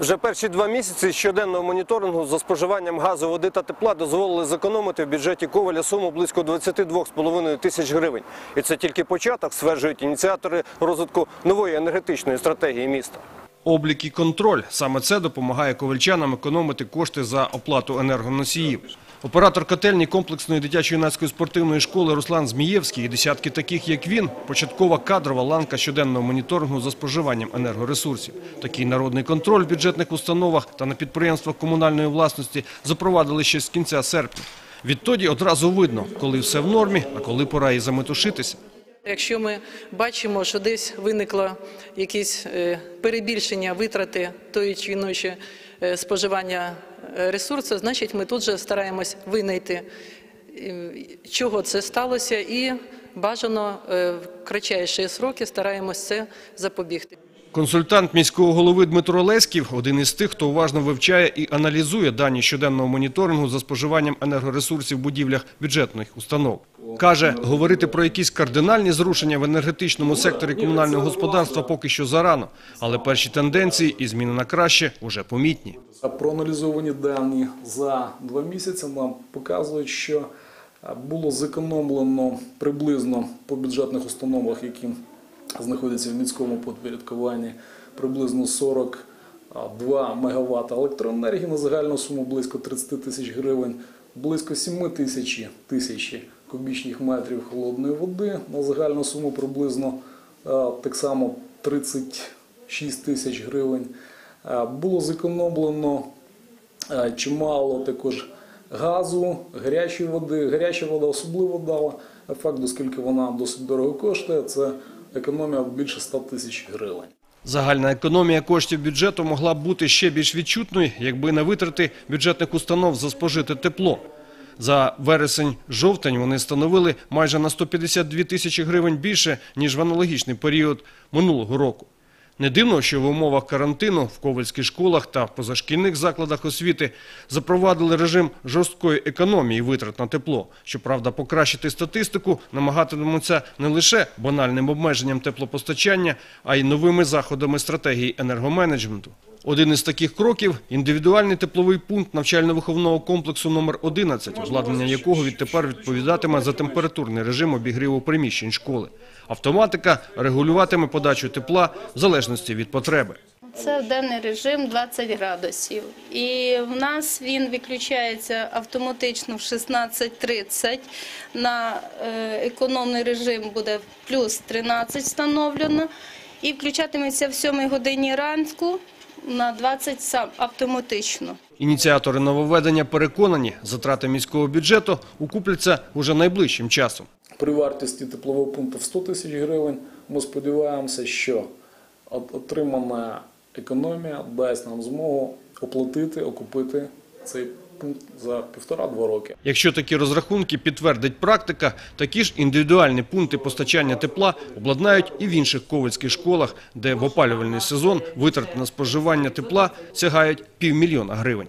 Вже перші два місяці щоденного моніторингу за споживанням газу, води та тепла дозволили зекономити в бюджеті Коваля суму близько 22,5 тисяч гривень. І це тільки початок, стверджують ініціатори розвитку нової енергетичної стратегії міста. Облік і контроль – саме це допомагає ковальчанам економити кошти за оплату енергоносіїв. Оператор котельні комплексної дитячо-юнацької спортивної школи Руслан Змієвський і десятки таких, як він, початкова кадрова ланка щоденного моніторингу за споживанням енергоресурсів. Такий народний контроль в бюджетних установах та на підприємствах комунальної власності запровадили ще з кінця серпня. Відтоді одразу видно, коли все в нормі, а коли пора і заметушитися. Якщо ми бачимо, що десь виникло якесь е, перебільшення витрати тої чи іншої споживання е, ресурсу, значить ми тут же стараємось винайти, е, чого це сталося, і бажано е, в кратчайші сроки стараємось це запобігти. Консультант міського голови Дмитро Леськів – один із тих, хто уважно вивчає і аналізує дані щоденного моніторингу за споживанням енергоресурсів в будівлях бюджетних установ. Каже, говорити про якісь кардинальні зрушення в енергетичному секторі комунального господарства поки що зарано, але перші тенденції і зміни на краще вже помітні. Проаналізовані дані за два місяці нам показують, що е, було зекономлено приблизно по бюджетних установах, які знаходяться в міському підпорядкуванні, приблизно 42 МВт електроенергії на загальну суму близько 30 тисяч гривень, близько 7 тисяч тисячі кубічних метрів холодної води на загальну суму приблизно е, так само 36 тисяч гривень. Е, Було зекономлено е, чимало також газу, гарячої води. Гаряча вода особливо дала ефект, оскільки вона досить дорого коштує. Це економія більше 100 тисяч гривень. Загальна економія коштів бюджету могла б бути ще більш відчутною, якби не витрати бюджетних установ за спожите тепло. За вересень-жовтень вони становили майже на 152 тисячі гривень більше, ніж в аналогічний період минулого року. Не дивно, що в умовах карантину в ковальських школах та позашкільних закладах освіти запровадили режим жорсткої економії витрат на тепло. Щоправда, покращити статистику намагатимуться не лише банальним обмеженням теплопостачання, а й новими заходами стратегії енергоменеджменту. Один із таких кроків – індивідуальний тепловий пункт навчально-виховного комплексу номер 11, обладнання якого відтепер відповідатиме за температурний режим обігріву приміщень школи. Автоматика регулюватиме подачу тепла в залежності від потреби. Це денний режим 20 градусів. І в нас він виключається автоматично в 16.30. На е, економний режим буде плюс 13 встановлено. І включатиметься в 7 годині ранку на 20 сам автоматично. Ініціатори нововведення переконані, затрати міського бюджету укупляться уже найближчим часом. При вартості теплового пункту в 100 тисяч гривень ми сподіваємося, що отримана економія дасть нам змогу оплатити, окупити цей пункт за півтора-два роки. Якщо такі розрахунки підтвердить практика, такі ж індивідуальні пункти постачання тепла обладнають і в інших ковальських школах, де в опалювальний сезон витрати на споживання тепла сягають півмільйона гривень.